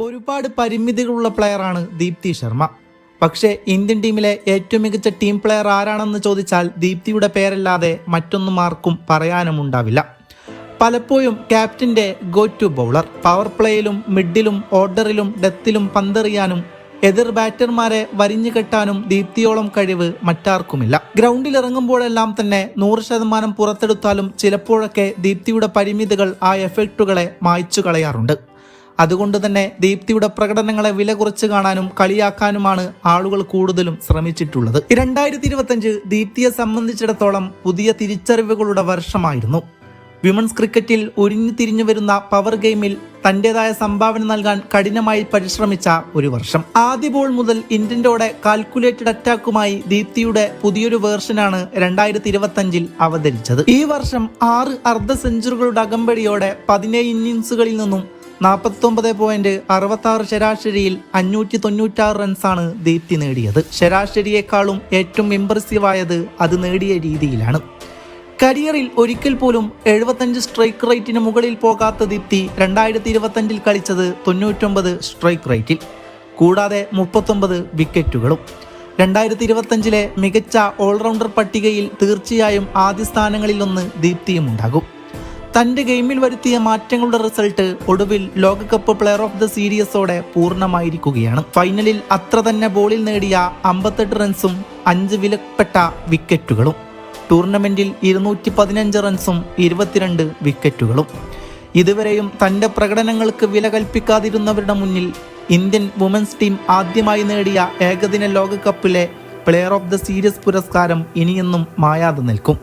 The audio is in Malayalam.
ഒരുപാട് പരിമിതികളുള്ള പ്ലെയറാണ് ദീപ്തി ശർമ്മ. പക്ഷേ ഇന്ത്യൻ ടീമിലെ ഏറ്റവും മികച്ച ടീം പ്ലെയർ ആരാണെന്ന് ചോദിച്ചാൽ ദീപ്തിയുടെ പേരല്ലാതെ മറ്റൊന്നും ആർക്കും പറയാനുമുണ്ടാവില്ല പലപ്പോഴും ക്യാപ്റ്റന്റെ ഗോ ടു ബൗളർ പവർ പ്ലേയിലും മിഡിലും ഓർഡറിലും ഡെത്തിലും പന്തെറിയാനും എതിർ ബാറ്റർമാരെ വരിഞ്ഞു കെട്ടാനും ദീപ്തിയോളം കഴിവ് മറ്റാർക്കുമില്ല. ഗ്രൗണ്ടിൽ ഇറങ്ങുമ്പോഴെല്ലാം തന്നെ നൂറ് ശതമാനം പുറത്തെടുത്താലും ചിലപ്പോഴൊക്കെ ദീപ്തിയുടെ പരിമിതികൾ ആ എഫക്റ്റുകളെ മായ്ച്ചു കളയാറുണ്ട്. അതുകൊണ്ട് തന്നെ ദീപ്തിയുടെ പ്രകടനങ്ങളെ വില കുറച്ച് കാണാനും കളിയാക്കാനുമാണ് ആളുകൾ കൂടുതലും ശ്രമിച്ചിട്ടുള്ളത്. രണ്ടായിരത്തി ഇരുപത്തഞ്ച് ദീപ്തിയെ സംബന്ധിച്ചിടത്തോളം പുതിയ തിരിച്ചറിവുകളുടെ വർഷമായിരുന്നു. വിമൻസ് ക്രിക്കറ്റിൽ ഒരിഞ്ഞു തിരിഞ്ഞു വരുന്ന പവർ ഗെയിമിൽ തന്റേതായ സംഭാവന നൽകാൻ കഠിനമായി പരിശ്രമിച്ച ഒരു വർഷം. ആദ്യ ബോൾ മുതൽ ഇന്ത്യന്റെ കാൽക്കുലേറ്റഡ് അറ്റാക്കുമായി ദീപ്തിയുടെ പുതിയൊരു വേർഷനാണ് രണ്ടായിരത്തി ഇരുപത്തഞ്ചിൽ അവതരിച്ചത്. ഈ വർഷം ആറ് അർദ്ധ സെഞ്ചുറികളുടെ അകമ്പടിയോടെ പതിനേഴ് ഇന്നിംഗ്സുകളിൽ നിന്നും നാൽപ്പത്തൊമ്പത് പോയിന്റ് അറുപത്തി ആറ് ശരാശരിയിൽ അഞ്ഞൂറ്റി തൊണ്ണൂറ്റാറ് റൺസാണ് ദീപ്തി നേടിയത്. ശരാശരിയേക്കാളും ഏറ്റവും ഇമ്പ്രസീവായത് അത് നേടിയ രീതിയിലാണ്. കരിയറിൽ ഒരിക്കൽ പോലും എഴുപത്തഞ്ച് സ്ട്രൈക്ക് റേറ്റിന് മുകളിൽ പോകാത്ത ദീപ്തി രണ്ടായിരത്തി ഇരുപത്തഞ്ചിൽ കളിച്ചത് തൊണ്ണൂറ്റൊമ്പത് സ്ട്രൈക്ക് റേറ്റിൽ കൂടാതെ മുപ്പത്തൊമ്പത് വിക്കറ്റുകളും രണ്ടായിരത്തി ഇരുപത്തഞ്ചിലെ മികച്ച ഓൾറൗണ്ടർ പട്ടികയിൽ തീർച്ചയായും ആദ്യ സ്ഥാനങ്ങളിലൊന്ന് ദീപ്തിയും ഉണ്ടാകും തന്റെ ഗെയിമിൽ വരുത്തിയ മാറ്റങ്ങളുടെ റിസൾട്ട് ഒടുവിൽ ലോകകപ്പ് പ്ലെയർ ഓഫ് ദ സീരീസോടെ പൂർണമായിരിക്കുകയാണ്. ഫൈനലിൽ അത്ര തന്നെ ബോളിൽ നേടിയ അമ്പത്തെട്ട് റൺസും അഞ്ച് വിലപ്പെട്ട വിക്കറ്റുകളും. ടൂർണമെന്റിൽ ഇരുന്നൂറ്റി പതിനഞ്ച് റൺസും ഇരുപത്തിരണ്ട് വിക്കറ്റുകളും. ഇതുവരെയും തന്റെ പ്രകടനങ്ങൾക്ക് വില കൽപ്പിക്കാതിരുന്നവരുടെ മുന്നിൽ ഇന്ത്യൻ വുമൻസ് ടീം ആദ്യമായി നേടിയ ഏകദിന ലോകകപ്പിലെ പ്ലെയർ ഓഫ് ദ സീരീസ് പുരസ്കാരം ഇനിയെന്നും മായാതെ നിൽക്കും.